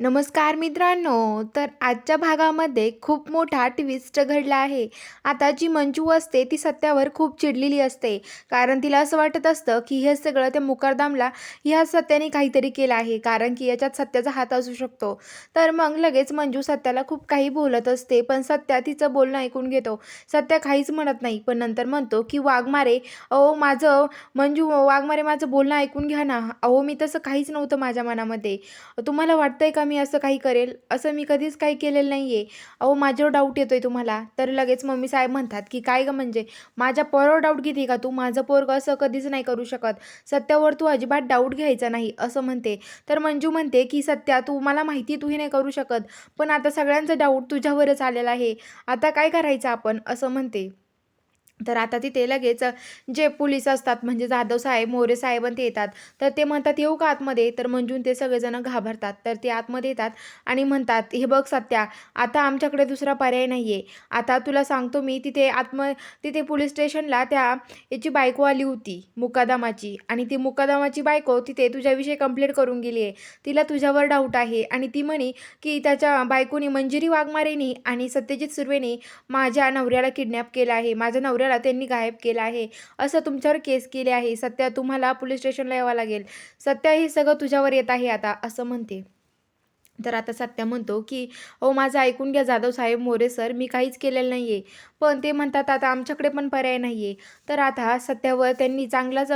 नमस्कार मित्रांनो तर आजच्या भागामध्ये खूप मोठा ट्विस्ट घडला आहे. आता जी मंजू असते ती सत्यावर खूप चिडलेली असते. कारण तिला असं वाटत असतं की हे सगळं त्या मुकारदामला ह्या सत्याने काहीतरी केलं आहे. कारण की याच्यात सत्याचा हात असू शकतो. तर मग लगेच मंजू सत्याला खूप काही बोलत असते पण सत्या तिचं बोलणं ऐकून घेतो. सत्या काहीच म्हणत नाही पण नंतर म्हणतो की वाघमारे अहो माझं मंजू वाघमारे माझं बोलणं ऐकून घ्या ना. अहो मी तसं काहीच नव्हतं माझ्या मनामध्ये. तुम्हाला वाटतंय का मी असं काही करेल असं मी कधीच काही केलेलं नाही आहे अहो माझ्यावर डाऊट येतो आहे तुम्हाला. तर लगेच मम्मी साहेब म्हणतात की काय गं म्हणजे? माझ्या पोरावर डाऊट घेते का तू? माझं पोरगं असं कधीच नाही करू शकत. सत्यावर तू अजिबात डाऊट घ्यायचा नाही असं म्हणते. तर मंजू म्हणते की सत्या तू मला माहिती तूही नाही करू शकत. पण आता सगळ्यांचा डाऊट तुझ्यावरच आलेला आहे. आता काय करायचं आपण? असं म्हणते. तर आता तिथे लगेच जे पोलीस असतात म्हणजे जाधव साहेब मोरे साहेब ते येतात. तर ते म्हणतात येऊ का आतमध्ये? तर मंजून ते सगळेजण घाबरतात. तर ते आतमध्ये येतात आणि म्हणतात हे बघ सत्या आता आमच्याकडे दुसरा पर्याय नाही आहे आता तुला सांगतो मी तिथे आत्म तिथे पोलीस स्टेशनला त्या याची बायको आली होती मुकादामाची. आणि ती मुकादामाची बायको तिथे तुझ्याविषयी कंप्लेंट करून गेली आहे. तिला तुझ्यावर डाऊट आहे. आणि ती म्हणे की त्याच्या बायकोनी मंजिरी वाघमारेनी आणि सत्यजित सुर्वेने माझ्या नवऱ्याला किडनॅप केलं आहे. माझ्या नवऱ्या आपल्याला त्यांनी गायब केलं आहे. असं तुमच्यावर केस केले आहे. सत्या तुम्हाला पोलीस स्टेशनला यावं लागेल. सत्या हे सगळं तुझ्यावर येत आहे आता असं म्हणते. तर आता सत्या म्हणतो की अहो माझं ऐकून घ्या जाधव साहेब मोरे सर मी काहीच केलेलं नाही आहे पण ते म्हणतात आता आमच्याकडे पण पर्याय नाही आहे तर आता सत्यावर त्यांनी चांगलाच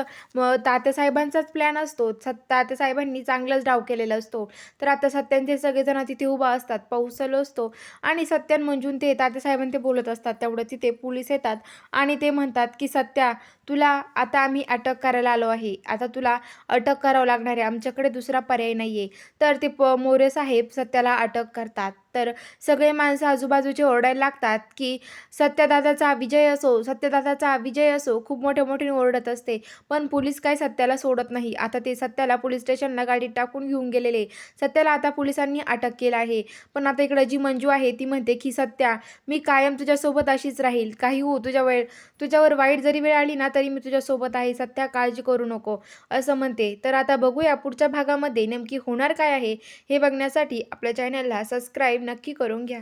तात्यासाहेबांचाच प्लॅन असतो. सत तात्यासाहेबांनी चांगलाच डाव केलेला असतो. तर आता सत्यांचे सगळेजण तिथे उभा असतात पाऊस चालू असतो. आणि सत्यान म्हणजून ते तात्यासाहेबांनी ते बोलत असतात. तेवढं तिथे पोलीस येतात आणि ते म्हणतात की सत्या तुला आता आम्ही अटक करायला आलो आहे. आता तुला अटक करावं लागणार आहे. आमच्याकडे दुसरा पर्याय नाही आहे तर ते प मोरे साहेब सत्याला अटक करतात. तर सगळे माणसं आजूबाजूचे ओरडायला लागतात की सत्यदादाचा विजय असो सत्यदादाचा विजय असो खूप मोठ्या मोठ्याने ओरडत असते. पण पोलीस काय सत्याला सोडत नाही. आता ते सत्याला पोलीस स्टेशनला गाडीत टाकून घेऊन गेलेले. सत्याला आता पोलिसांनी अटक केलं आहे. पण आता इकडं जी मंजू आहे ती म्हणते की सत्या मी कायम तुझ्यासोबत अशीच राहील. काही हो तुझ्या वेळ तुझ्यावर वाईट जरी वेळ आली ना तरी मी तुझ्यासोबत आहे. सत्या काळजी करू नको. असं म्हणते. तर आता बघूया पुढच्या भागामध्ये नेमकी होणार काय आहे हे बघण्यासाठी आपल्या चॅनलला सबस्क्राईब नक्की करून घ्या